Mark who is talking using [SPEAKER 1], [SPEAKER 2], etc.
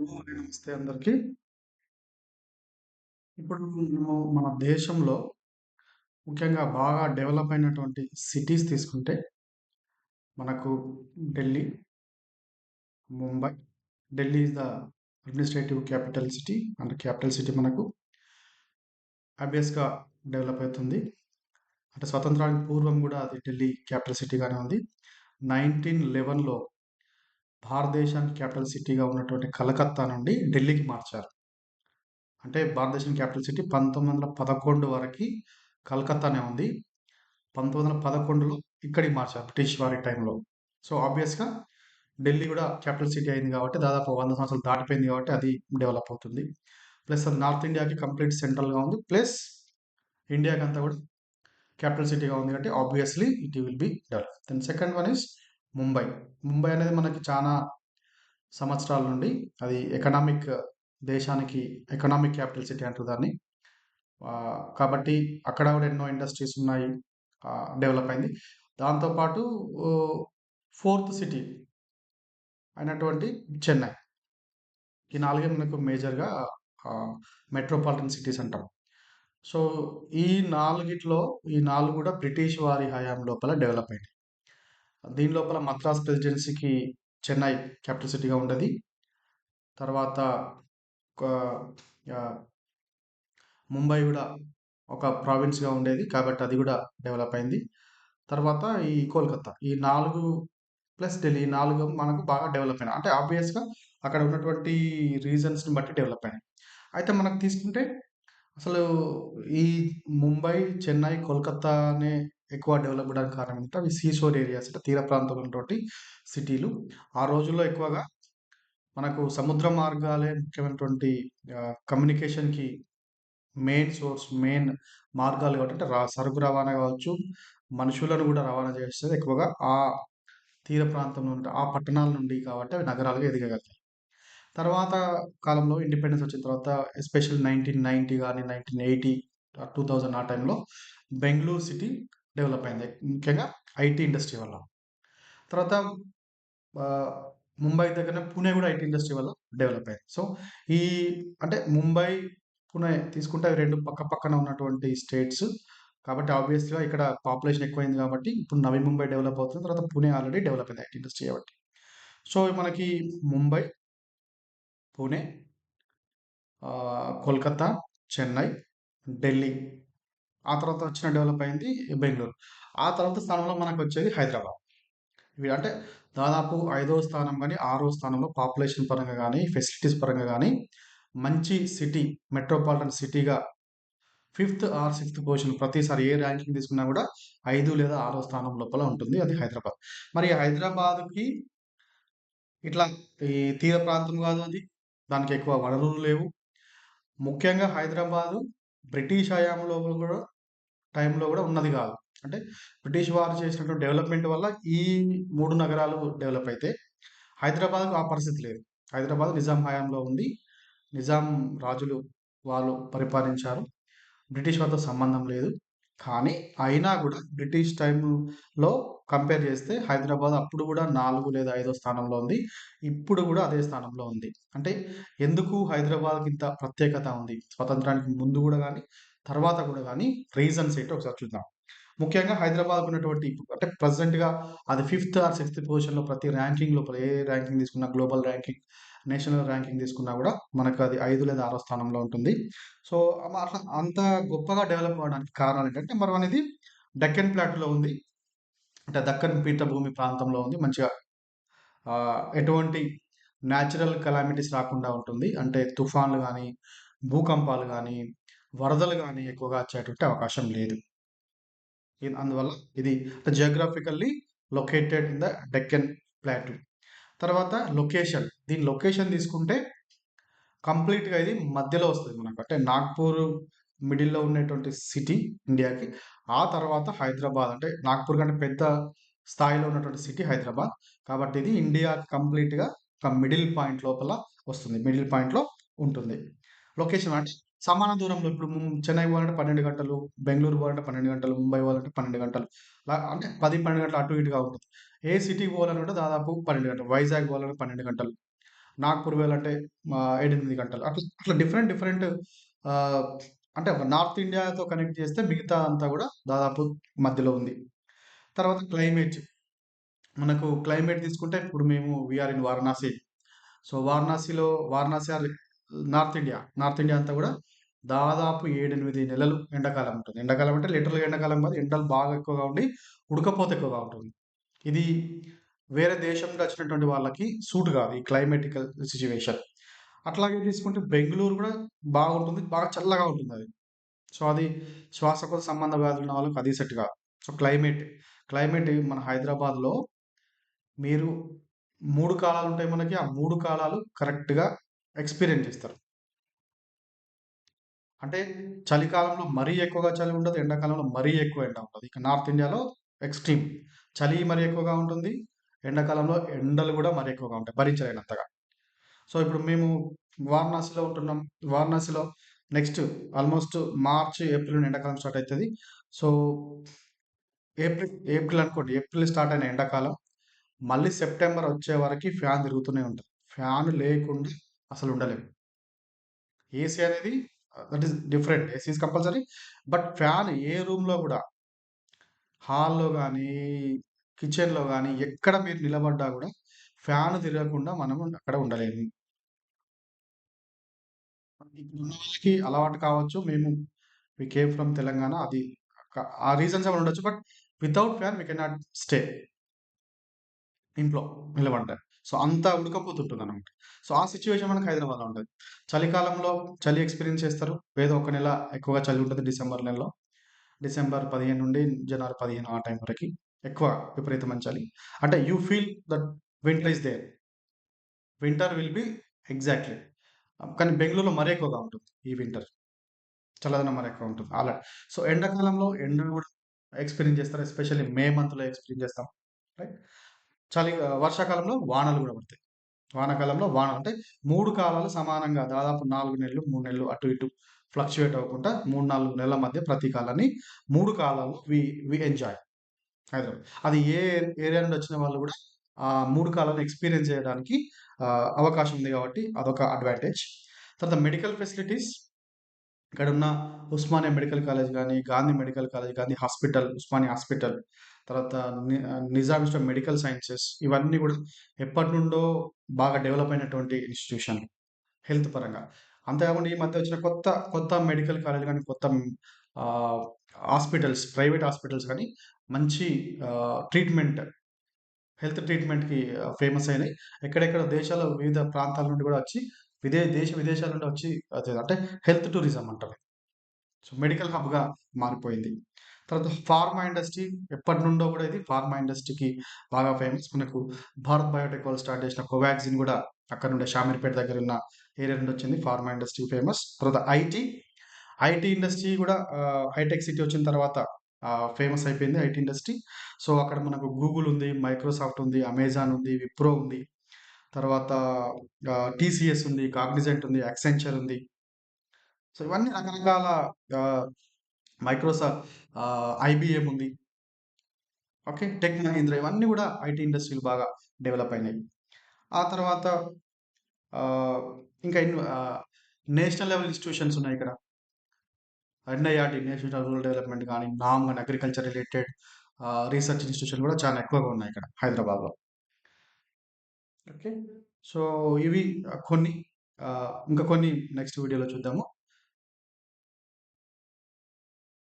[SPEAKER 1] నమస్తే అందరికీ ఇప్పుడు మనము మన దేశంలో ముఖ్యంగా బాగా డెవలప్ అయినటువంటి సిటీస్ తీసుకుంటే మనకు Delhi, Mumbai. Delhi is the administrative capital city and capital city మనకు ఆబ్వియస్‌గా డెవలప్ అవుతుంది. అంటే స్వతంత్రానికి పూర్వం కూడా అది ఢిల్లీ క్యాపిటల్ సిటీగానే ఉంది. 1911లో భారతదేశానికి క్యాపిటల్ సిటీగా ఉన్నటువంటి కలకత్తా నుండి ఢిల్లీకి మార్చారు. అంటే భారతదేశం క్యాపిటల్ సిటీ 1911 వరకి కలకత్తానే ఉంది. 1911లో ఇక్కడికి మార్చారు బ్రిటిష్ వారి టైంలో. సో, ఆబ్వియస్‌గా ఢిల్లీ కూడా క్యాపిటల్ సిటీ అయింది కాబట్టి దాదాపు వంద సంవత్సరాలు దాటిపోయింది కాబట్టి అది డెవలప్ అవుతుంది. ప్లస్ అది నార్త్ ఇండియాకి కంప్లీట్ సెంట్రల్‌గా ఉంది. ప్లస్ ఇండియాకంతా కూడా క్యాపిటల్ సిటీగా ఉంది కాబట్టి obviously it will be develop. Then second one is Mumbai. Mumbai అనేది మనకి చాలా సంవత్సరాల నుండి అది ఎకనామిక్ దేశానికి ఎకనామిక్ క్యాపిటల్ సిటీ అంటారు దాన్ని. కాబట్టి అక్కడ కూడా ఎన్నో ఇండస్ట్రీస్ ఉన్నాయి. డెవలప్ అయింది. దాంతో పాటు ఫోర్త్ సిటీ అయినటువంటి చెన్నై. ఈ నాలుగే మనకు మేజర్‌గా మెట్రోపాలిటన్ సిటీస్ అంటాం. సో, ఈ నాలుగిట్లో ఈ నాలుగు కూడా బ్రిటిష్ వారి హయాం లోపల డెవలప్ అయినాయి. దీని లోపల మద్రాస్ ప్రెసిడెన్సీకి చెన్నై క్యాపిటల్ సిటీగా ఉండేది. తర్వాత ఒక ముంబై కూడా ఒక ప్రావిన్స్‌గా ఉండేది. కాబట్టి అది కూడా డెవలప్ అయింది. తర్వాత ఈ కోల్‌కత్తా. ఈ నాలుగు ప్లస్ ఢిల్లీ. నాలుగు మనకు బాగా డెవలప్ అయినాయి. అంటే ఆబ్వియస్‌గా అక్కడ ఉన్నటువంటి రీజన్స్‌ని బట్టి డెవలప్ అయినాయి. అయితే మనకు తీసుకుంటే అసలు ఈ ముంబై, చెన్నై, కోల్‌కత్తానే ఎక్కువ డెవలప్ అవ్వడానికి కారణం ఏంటంటే అవి సీషోర్ ఏరియాస్ అంటే తీర ప్రాంతంలో ఉన్నటువంటి సిటీలు. ఆ రోజుల్లో ఎక్కువగా మనకు సముద్ర మార్గాలే ముఖ్యమైనటువంటి కమ్యూనికేషన్‌కి మెయిన్ సోర్స్, మెయిన్ మార్గాలు కాబట్టి అంటే రా సరుకు రవాణా కావచ్చు మనుషులను కూడా రవాణా చేసేది ఎక్కువగా ఆ తీర ప్రాంతంలో ఉంటే ఆ పట్టణాల నుండి కాబట్టి అవి నగరాలుగా ఎదగగలిగాయి. తర్వాత కాలంలో ఇండిపెండెన్స్ వచ్చిన తర్వాత ఎస్పెషల్ నైన్టీన్ నైంటీ కానీ నైన్టీన్ ఎయిటీ టూ థౌజండ్ ఆ టైంలో బెంగళూరు సిటీ డెవలప్ అయింది. ముఖ్యంగా ఐటీ ఇండస్ట్రీ వల్ల. తర్వాత ముంబై దగ్గరనే పూణే కూడా ఐటీ ఇండస్ట్రీ వల్ల డెవలప్ అయింది. సో, ఈ అంటే ముంబై, పూణే తీసుకుంటే అవి రెండు పక్క పక్కన ఉన్నటువంటి స్టేట్స్. కాబట్టి ఆబ్వియస్‌గా ఇక్కడ పాపులేషన్ ఎక్కువైంది కాబట్టి ఇప్పుడు నవీ ముంబై డెవలప్ అవుతుంది. తర్వాత పూణే ఆల్రెడీ డెవలప్ అయింది ఐటీ ఇండస్ట్రీ కాబట్టి. సో, మనకి ముంబై, పూణే కోల్‌కత్తా, చెన్నై, ఢిల్లీ. ఆ తర్వాత వచ్చిన డెవలప్ అయింది బెంగళూరు ఆ తర్వాత స్థానంలో మనకు వచ్చేది హైదరాబాద్. ఇవి అంటే దాదాపు ఐదో స్థానం కానీ ఆరో స్థానంలో పాపులేషన్ పరంగా కానీ ఫెసిలిటీస్ పరంగా కానీ మంచి సిటీ మెట్రోపాలిటన్ సిటీగా ఫిఫ్త్ ఆర్ సిక్స్త్ పొజిషన్ ప్రతిసారి ఏ ర్యాంకింగ్ తీసుకున్నా కూడా ఐదు లేదా ఆరో స్థానం లోపల ఉంటుంది. అది హైదరాబాద్. మరి హైదరాబాద్‌కి ఇట్లా ఈ తీర ప్రాంతం కాదు అది. దానికి ఎక్కువ వనరులు లేవు. ముఖ్యంగా హైదరాబాదు బ్రిటిష్ హయాంలో కూడా టైంలో కూడా ఉన్నది కాదు అంటే బ్రిటిష్ వారు చేసినటువంటి డెవలప్‌మెంట్ వల్ల ఈ మూడు నగరాలు డెవలప్ అయితే హైదరాబాద్‌కు ఆ పరిస్థితి లేదు. హైదరాబాద్ నిజాం హయాంలో ఉంది. నిజాం రాజులు వాళ్ళు పరిపాలించారు. బ్రిటిష్ వారితో సంబంధం లేదు. కానీ అయినా కూడా బ్రిటిష్ టైంలో కంపేర్ చేస్తే హైదరాబాద్ అప్పుడు కూడా నాలుగు లేదా ఐదో స్థానంలో ఉంది. ఇప్పుడు కూడా అదే స్థానంలో ఉంది. అంటే ఎందుకు హైదరాబాద్‌కి ఇంత ప్రత్యేకత ఉంది? స్వతంత్రానికి ముందు కూడా కానీ తర్వాత కూడా కానీ రీజన్స్ ఏంటో ఒకసారి చూద్దాం. ముఖ్యంగా హైదరాబాద్ ఉన్నటువంటి అంటే ప్రజెంట్గా అది ఫిఫ్త్ ఆర్ సిక్స్త్ పొజిషన్‌లో ప్రతి ర్యాంకింగ్ లోపల ఏ ర్యాంకింగ్ తీసుకున్నా గ్లోబల్ ర్యాంకింగ్, నేషనల్ ర్యాంకింగ్ తీసుకున్నా కూడా మనకు అది ఐదు లేదా ఆరో స్థానంలో ఉంటుంది. సో, అట్లా అంత గొప్పగా డెవలప్ అవ్వడానికి కారణాలు ఏంటంటే మనం అనేది డెక్కన్ ప్లాట్లో ఉంది. అంటే దక్కన్ పీఠభూమి ప్రాంతంలో ఉంది. మంచిగా ఎటువంటి న్యాచురల్ కెలామిటీస్ రాకుండా ఉంటుంది. అంటే తుఫాన్లు కానీ భూకంపాలు కానీ వరదలు కానీ ఎక్కువగా వచ్చేటువంటి అవకాశం లేదు. అందువల్ల ఇది geographically located in the Deccan plateau. తర్వాత లొకేషన్. దీని లొకేషన్ తీసుకుంటే కంప్లీట్‌గా ఇది మధ్యలో వస్తుంది మనకు. అంటే నాగ్‌పూర్ మిడిల్‌లో ఉండేటువంటి సిటీ ఇండియాకి. ఆ తర్వాత హైదరాబాద్ అంటే నాగ్‌పూర్ కంటే పెద్ద స్థాయిలో ఉన్నటువంటి సిటీ హైదరాబాద్. కాబట్టి ఇది ఇండియా కంప్లీట్‌గా ఒక మిడిల్ పాయింట్ లోపల వస్తుంది. మిడిల్ పాయింట్‌లో ఉంటుంది. లొకేషన్ అంటే సమాన దూరంలో ఇప్పుడు చెన్నై పోవాలంటే 12 గంటలు, బెంగళూరు పోవాలంటే 12 గంటలు, ముంబై పోవాలంటే 12 గంటలు. అంటే 10, 12 గంటలు అటు ఇటుగా ఉంటుంది. ఏ సిటీకి పోవాలంటే దాదాపు 12 గంటలు. వైజాగ్ పోవాలంటే 12 గంటలు. నాగ్పూర్ వెళ్ళాలంటే ఎనిమిది గంటలు. అట్లా అట్లా డిఫరెంట్ డిఫరెంట్ అంటే నార్త్ ఇండియాతో కనెక్ట్ చేస్తే మిగతా అంతా కూడా దాదాపు మధ్యలో ఉంది. తర్వాత క్లైమేట్. మనకు క్లైమేట్ తీసుకుంటే ఇప్పుడు మేము we are in Varanasi. So, వారణాసిలో Varanasi are north India. North India అంతా కూడా దాదాపు 7, 8 నెలలు ఎండాకాలం ఉంటుంది. ఎండాకాలం అంటే లిటరల్‌గా ఎండాకాలం కాదు. ఎండలు బాగా ఎక్కువగా ఉండి, ఉడకపోత ఎక్కువగా ఉంటుంది. ఇది వేరే దేశంలో వచ్చినటువంటి వాళ్ళకి సూట్ కాదు ఈ క్లైమేటికల్ సిచ్యువేషన్ అట్లాగే తీసుకుంటే బెంగుళూరు కూడా బాగుంటుంది. బాగా చల్లగా ఉంటుంది అది సో, అది శ్వాసకోశ సంబంధ వ్యాధులు ఉన్న వాళ్ళకి అది సెట్ కాదు. So, climate. క్లైమేట్ మన హైదరాబాద్‌లో మీరు మూడు కాలాలు ఉంటాయి మనకి. ఆ మూడు కాలాలు కరెక్ట్‌గా ఎక్స్‌పీరియన్స్ చేస్తారు. అంటే చలికాలంలో మరీ ఎక్కువగా చలి ఉండదు. ఎండాకాలంలో మరీ ఎక్కువ ఎండ ఉంటుంది ఇక నార్త్ ఇండియాలో ఎక్స్‌ట్రీమ్. చలి మరీ ఎక్కువగా ఉంటుంది. ఎండాకాలంలో ఎండలు కూడా మరీ ఎక్కువగా ఉంటాయి. భరించలేనంతగా. సో, ఇప్పుడు మేము వారణాసిలో ఉంటున్నాం. వారణాసిలో నెక్స్ట్ ఆల్‌మోస్ట్ మార్చ్, ఏప్రిల్ ఎండాకాలం స్టార్ట్ అవుతుంది సో, ఏప్రిల్ ఏప్రిల్ అనుకోండి. ఏప్రిల్ స్టార్ట్ అయిన ఎండాకాలం మళ్ళీ సెప్టెంబర్ వచ్చే వరకు ఫ్యాన్ తిరుగుతూనే ఉంటుంది ఫ్యాన్ లేకుండా అసలు ఉండలేవు ఏసీ అనేది that is different. ACs compulsory. But fan ఏ రూమ్‌లో కూడా హాల్‌లో కానీ కిచెన్‌లో కానీ ఎక్కడ మీరు నిలబడ్డా కూడా ఫ్యాన్ తిరగకుండా మనము అక్కడ ఉండలేము. వాళ్ళకి అలవాటు కావచ్చు. మేము వి కేమ్ ఫ్రమ్ తెలంగాణ. అది ఆ రీజన్స్ ఏమైనా ఉండొచ్చు. But without fan we not stay. ఇంట్లో నిలబడ్డా. సో, అంతా ఉడకపోతుంటుంది అనమాట సో, ఆ సిచ్యువేషన్ మనకు హైదరాబాద్‌లో ఉంటుంది చలికాలంలో చలి ఎక్స్‌పీరియన్స్ చేస్తారు. ఏదో ఒక నెల ఎక్కువగా చలి ఉంటుంది డిసెంబర్ నెలలో. డిసెంబర్ 15 నుండి జనవరి 15 ఆ టైం వరకు ఎక్కువ విపరీతమైన చలి. అంటే you feel that winter is there. Winter will be exactly. కానీ బెంగళూరులో మరీ ఎక్కువగా ఉంటుంది ఈ వింటర్. చల్లదనం మరీ ఎక్కువ ఉంటుంది. అలా. సో, ఎండాకాలంలో ఎండ కూడా ఎక్స్‌పీరియన్స్ చేస్తారు. ఎస్పెషల్లీ మే మంత్‌లో ఎక్స్‌పీరియన్స్ చేస్తాం. రైట్. చలి వర్షాకాలంలో వానలు కూడా పడతాయి. వానాకాలంలో వాన అంటే మూడు కాలాలు సమానంగా దాదాపు నాలుగు నెలలు, మూడు నెలలు అటు ఇటు ఫ్లక్చుయేట్ అవ్వకుండా 3, 4 నెలల మధ్య ప్రతి కాలాన్ని మూడు కాలాలు వి వి ఎంజాయ్ హైదరాబాద్. అది ఏ ఏరియా నుండి వచ్చిన వాళ్ళు కూడా ఆ మూడు కాలాలను ఎక్స్‌పీరియన్స్ చేయడానికి అవకాశం ఉంది కాబట్టి అదొక అడ్వాంటేజ్. తర్వాత మెడికల్ ఫెసిలిటీస్ ఇక్కడ ఉన్న ఉస్మానియా మెడికల్ కాలేజ్ కానీ Gandhi medical college, Gandhi hospital, Osmania hospital, తర్వాత ని మెడికల్ సైన్సెస్ ఇవన్నీ కూడా ఎప్పటి నుండో బాగా డెవలప్ అయినటువంటి ఇన్స్టిట్యూషన్ హెల్త్ పరంగా. అంతే కాకుండా ఈ మధ్య వచ్చిన కొత్త కొత్త మెడికల్ కాలేజ్ కానీ కొత్త హాస్పిటల్స్, ప్రైవేట్ హాస్పిటల్స్ కానీ మంచి ట్రీట్‌మెంట్ హెల్త్ ట్రీట్‌మెంట్‌కి ఫేమస్ అయినాయి. ఎక్కడెక్కడ దేశాల వివిధ ప్రాంతాల నుండి కూడా వచ్చి విదే దేశ విదేశాల నుండి వచ్చి అంటే హెల్త్ టూరిజం అంటారు. సో, మెడికల్ హబ్‌గా మారిపోయింది. తర్వాత ఫార్మా ఇండస్ట్రీ ఎప్పటి నుండో కూడా ఇది ఫార్మా ఇండస్ట్రీకి బాగా ఫేమస్. మనకు భారత్ బయోటెక్ వాళ్ళు స్టార్ట్ చేసిన కోవాక్సిన్ కూడా అక్కడ నుండి షామీర్పేట దగ్గర ఉన్న ఏరియా నుండి వచ్చింది. Pharma industry famous. తర్వాత ఐటీ, ఐటీ ఇండస్ట్రీ కూడా హైటెక్ సిటీ వచ్చిన తర్వాత ఫేమస్ అయిపోయింది ఐటీ ఇండస్ట్రీ. సో, అక్కడ మనకు గూగుల్ ఉంది, మైక్రోసాఫ్ట్ ఉంది, అమెజాన్ ఉంది, విప్రో ఉంది. తర్వాత టీసీఎస్ ఉంది, కాగ్నిజెంట్ ఉంది, యాక్సెంచర్ ఉంది. సో, ఇవన్నీ రకరకాల మైక్రోసా ఐబిఎం ఐబీఎం ఉంది. ఓకే. టెక్ మహీంద్ర ఇవన్నీ కూడా ఐటీ ఇండస్ట్రీలు బాగా డెవలప్ అయినాయి. ఆ తర్వాత ఇంకా నేషనల్ లెవెల్ ఇన్‌స్టిట్యూషన్స్ ఉన్నాయి ఇక్కడ. ఎన్ఐఆర్‌డి నేషనల్ రూరల్ డెవలప్‌మెంట్ కానీ నామ్ కానీ అగ్రికల్చర్ రిలేటెడ్ రీసెర్చ్ ఇన్స్టిట్యూషన్ కూడా చాలా ఎక్కువగా ఉన్నాయి ఇక్కడ హైదరాబాద్‌లో. ఓకే. సో, ఇవి కొన్ని ఇంకా కొన్ని నెక్స్ట్ వీడియోలో చూద్దాము.